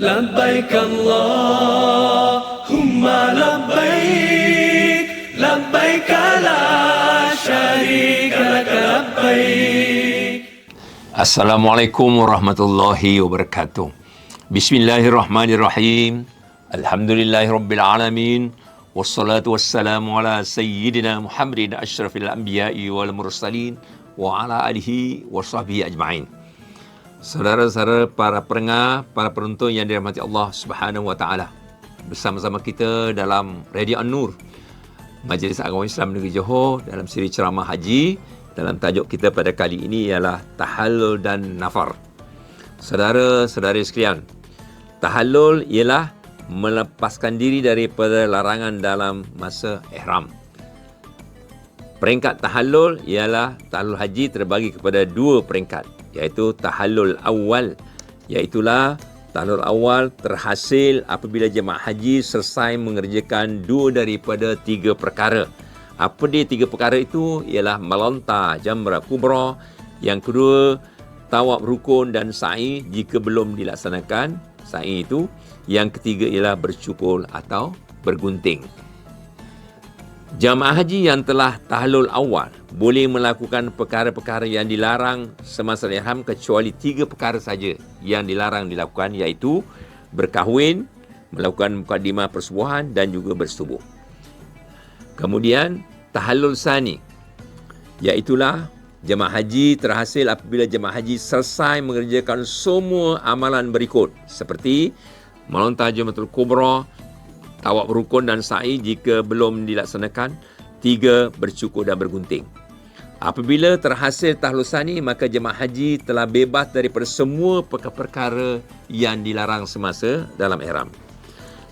لبيك اللهم لبيك لبيك لا شريك لك لبيك. السلام عليكم ورحمة الله وبركاته. بسم الله الرحمن الرحيم. الحمد لله رب العالمين والصلاة والسلام على سيدنا محمد أشرف الأنبياء والمرسلين وعلى آله وصحبه أجمعين. Saudara-saudara para pendengar, para penonton yang dirahmati Allah Subhanahu wa taala. Bersama-sama kita dalam Radio An-Nur. Majlis Agama Islam Negeri Johor dalam siri ceramah haji dalam tajuk kita pada kali ini ialah tahallul dan nafar. Saudara-saudari sekalian, tahallul ialah melepaskan diri daripada larangan dalam masa ihram. Peringkat tahallul ialah tahallul haji terbagi kepada dua peringkat iaitu tahallul awal iaitulah tahallul awal terhasil apabila jemaah haji selesai mengerjakan dua daripada tiga perkara. Apa dia tiga perkara itu? Ialah melontar jamrah kubra yang kedua tawaf rukun dan sa'i jika belum dilaksanakan sa'i itu. Yang ketiga ialah bercukur atau bergunting. Jamaah haji yang telah tahlul awal boleh melakukan perkara-perkara yang dilarang semasa ihram kecuali tiga perkara saja yang dilarang dilakukan iaitu berkahwin, melakukan mukadimah persubuhan dan juga bersetubuh. Kemudian tahallul sani iaitulah jemaah haji terhasil apabila jemaah haji selesai mengerjakan semua amalan berikut seperti melontar jematul kubra, tawaf rukun dan sa'i jika belum dilaksanakan, tiga bercukur dan bergunting. Apabila terhasil tahlusani, maka jemaah haji telah bebas daripada semua perkara-perkara yang dilarang semasa dalam ihram.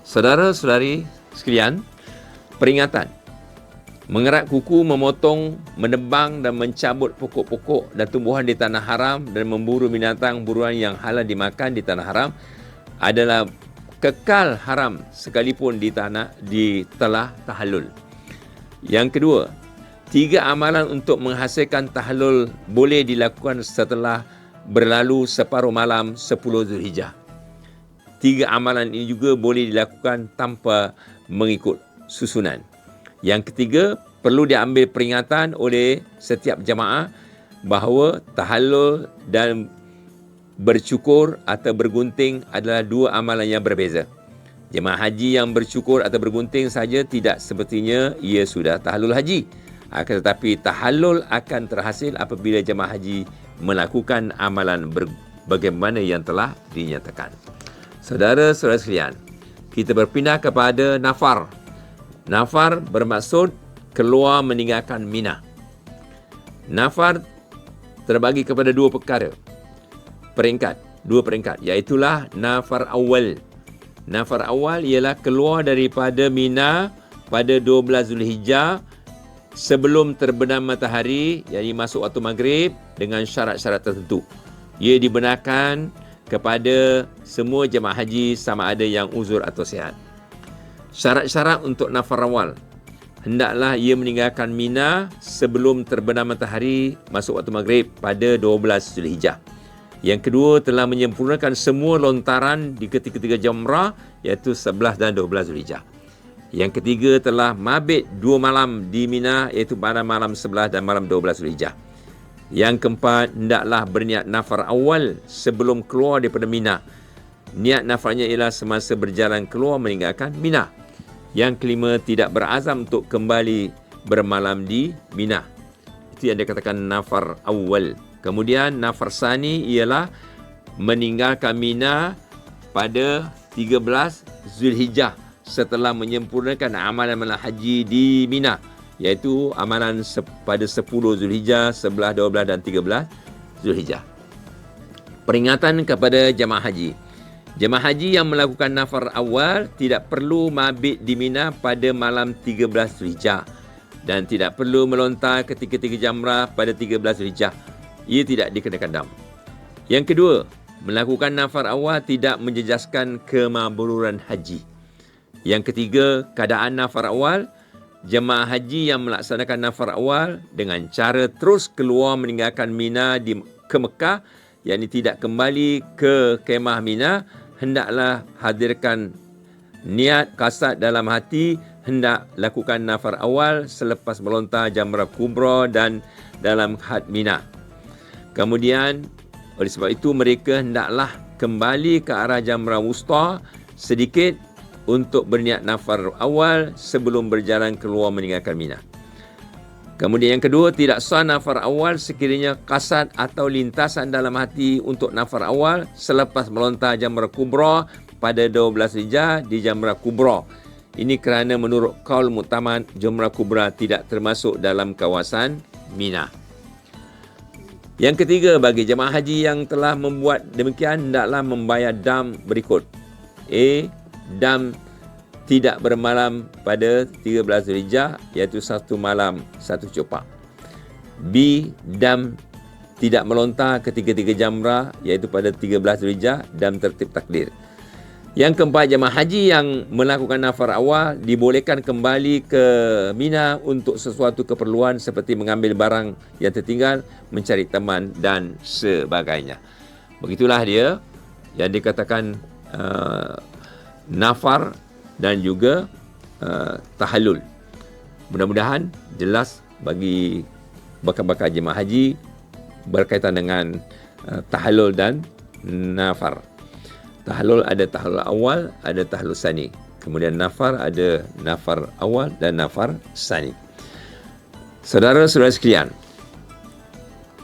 Saudara-saudari sekalian, peringatan. Mengerat kuku, memotong, menebang dan mencabut pokok-pokok dan tumbuhan di tanah haram dan memburu binatang buruan yang halal dimakan di tanah haram adalah kekal haram sekalipun di tanah di telah tahallul. Yang kedua, tiga amalan untuk menghasilkan tahallul boleh dilakukan setelah berlalu separuh malam 10 Zulhijjah. Tiga amalan ini juga boleh dilakukan tanpa mengikut susunan. Yang ketiga, perlu diambil peringatan oleh setiap jemaah bahawa tahallul dan bercukur atau bergunting adalah dua amalan yang berbeza. Jemaah haji yang bercukur atau bergunting saja tidak sepertinya ia sudah tahallul haji. Akan tetapi tahallul akan terhasil apabila jemaah haji melakukan amalan ber- bagaimana yang telah dinyatakan. Saudara-saudara sekalian, kita berpindah kepada nafar. Nafar bermaksud keluar meninggalkan Mina. Nafar terbagi kepada dua perkara peringkat, dua peringkat, iaitulah nafar awal. Nafar awal ialah keluar daripada Mina pada 12 Zulhijjah sebelum terbenam matahari, yakni masuk waktu maghrib dengan syarat-syarat tertentu. Ia dibenarkan kepada semua jemaah haji sama ada yang uzur atau sihat. Syarat-syarat untuk nafar awal hendaklah ia meninggalkan Mina sebelum terbenam matahari masuk waktu maghrib pada 12 Zulhijjah. Yang kedua telah menyempurnakan semua lontaran di ketika-ketika jamrah iaitu 11 dan 12 Zulhijjah. Yang ketiga telah mabit dua malam di Mina iaitu pada malam 11 dan malam 12 Zulhijjah. Yang keempat hendaklah berniat nafar awal sebelum keluar daripada Mina. Niat nafarnya ialah semasa berjalan keluar meninggalkan Mina. Yang kelima tidak berazam untuk kembali bermalam di Mina. Itu yang dikatakan nafar awal. Kemudian nafarsani ialah meninggalkan Mina pada 13 Zulhijjah setelah menyempurnakan amalan-amalan haji di Mina iaitu amalan pada 10 Zulhijjah, 11, 12 dan 13 Zulhijjah. Peringatan kepada jemaah haji. Jemaah haji yang melakukan nafar awal tidak perlu mabit di Mina pada malam 13 Zulhijjah dan tidak perlu melontar ketika tiga jamrah pada 13 Zulhijjah ia tidak dikenakan dam. Yang kedua, melakukan nafar awal tidak menjejaskan kemabruran haji. Yang ketiga, keadaan nafar awal, jemaah haji yang melaksanakan nafar awal dengan cara terus keluar meninggalkan Mina di ke Mekah, yakni tidak kembali ke kemah Mina, hendaklah hadirkan niat kasat dalam hati hendak lakukan nafar awal selepas melontar jamrah kubra dan dalam had mina. Kemudian oleh sebab itu mereka hendaklah kembali ke arah jamrah wusta sedikit untuk berniat nafar awal sebelum berjalan keluar meninggalkan mina. Kemudian yang kedua, tidak sah nafar awal sekiranya kasat atau lintasan dalam hati untuk nafar awal selepas melontar jamrah kubra pada 12 Hijjah di jamrah kubra. Ini kerana menurut kaul mutaman jamrah kubra tidak termasuk dalam kawasan Mina. Yang ketiga, bagi jemaah haji yang telah membuat demikian, hendaklah membayar dam berikut. A. Dam tidak bermalam pada 13 Zulhijjah iaitu satu malam satu copak. B dam tidak melontar ketiga-tiga jamrah iaitu pada 13 Zulhijjah dam tertib takdir. Yang keempat jemaah haji yang melakukan nafar awal dibolehkan kembali ke Mina untuk sesuatu keperluan seperti mengambil barang yang tertinggal, mencari teman dan sebagainya. Begitulah dia yang dikatakan uh, nafar dan juga uh, tahallul. Mudah-mudahan jelas bagi bakal-bakal jemaah haji berkaitan dengan uh, tahallul dan nafar. Tahallul ada tahallul awal, ada tahallul sani. Kemudian nafar ada nafar awal dan nafar sani. Saudara-saudara sekalian,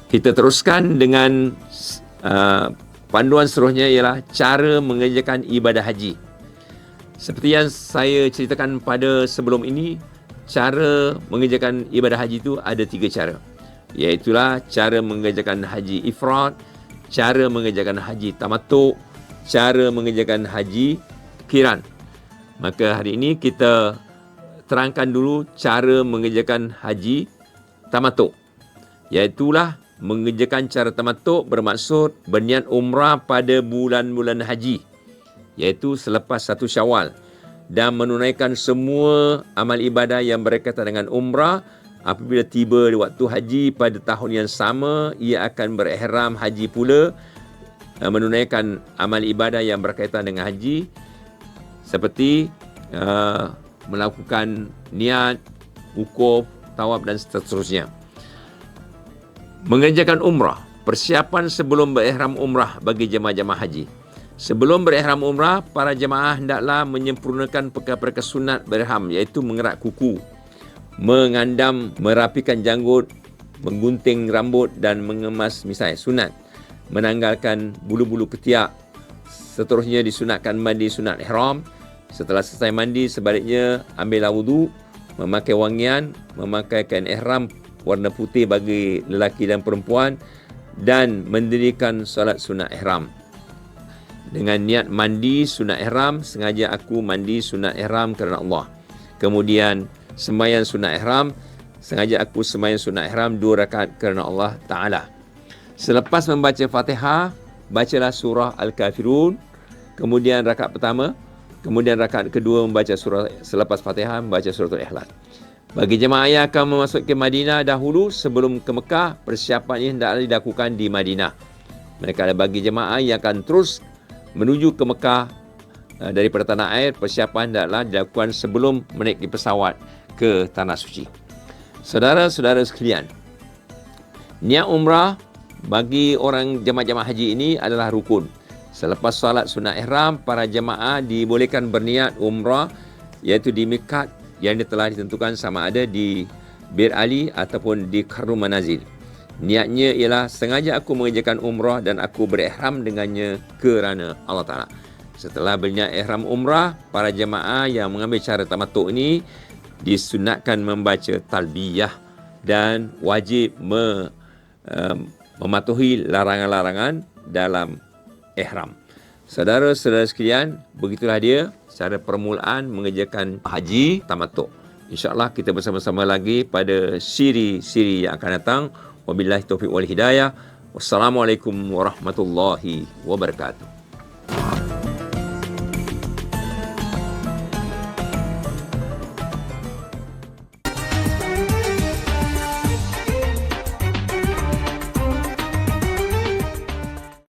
kita teruskan dengan uh, panduan seterusnya ialah cara mengerjakan ibadah haji. Seperti yang saya ceritakan pada sebelum ini, cara mengerjakan ibadah haji itu ada tiga cara. Iaitulah cara mengerjakan haji ifrat, cara mengerjakan haji tamatuk, cara mengerjakan haji kiran. Maka hari ini kita terangkan dulu cara mengerjakan haji tamatuk. Iaitulah mengerjakan cara tamatuk bermaksud berniat umrah pada bulan-bulan haji iaitu selepas satu syawal dan menunaikan semua amal ibadah yang berkaitan dengan umrah apabila tiba di waktu haji pada tahun yang sama ia akan berihram haji pula uh, menunaikan amal ibadah yang berkaitan dengan haji seperti uh, melakukan niat, wukuf, tawaf dan seterusnya. Mengerjakan umrah, persiapan sebelum berihram umrah bagi jemaah-jemaah haji. Sebelum berihram umrah, para jemaah hendaklah menyempurnakan perkara-perkara sunat berihram iaitu mengerak kuku, mengandam, merapikan janggut, menggunting rambut dan mengemas misai sunat, menanggalkan bulu-bulu ketiak. Seterusnya disunatkan mandi sunat ihram. Setelah selesai mandi, sebaliknya ambillah wudu, memakai wangian, memakai kain ihram warna putih bagi lelaki dan perempuan dan mendirikan solat sunat ihram dengan niat mandi sunat ihram sengaja aku mandi sunat ihram kerana Allah kemudian sembahyang sunat ihram sengaja aku sembahyang sunat ihram dua rakaat kerana Allah taala selepas membaca Fatihah bacalah surah al-kafirun. Kemudian rakaat pertama kemudian rakaat kedua membaca surah selepas Fatihah membaca surah al-ikhlas bagi jemaah yang akan memasuki Madinah dahulu sebelum ke Mekah persiapan ini hendaklah dilakukan di Madinah. Mereka ada bagi jemaah yang akan terus menuju ke Mekah uh, daripada tanah air persiapan adalah dilakukan sebelum menaiki pesawat ke tanah suci. Saudara-saudara sekalian, niat umrah bagi orang jemaah-jemaah haji ini adalah rukun. Selepas solat sunat ihram, para jemaah dibolehkan berniat umrah iaitu di mikat yang telah ditentukan sama ada di Bir Ali ataupun di Karnu Manazil. Niatnya ialah sengaja aku mengerjakan umrah dan aku berihram dengannya kerana Allah Ta'ala. Setelah berniat ihram umrah, para jemaah yang mengambil cara tamatuk ini disunatkan membaca talbiyah dan wajib me, um, mematuhi larangan-larangan dalam ihram. Saudara-saudara sekalian, begitulah dia cara permulaan mengerjakan haji tamatuk. InsyaAllah kita bersama-sama lagi pada siri-siri yang akan datang. Wabillahi taufiq wal hidayah. Wassalamualaikum warahmatullahi wabarakatuh.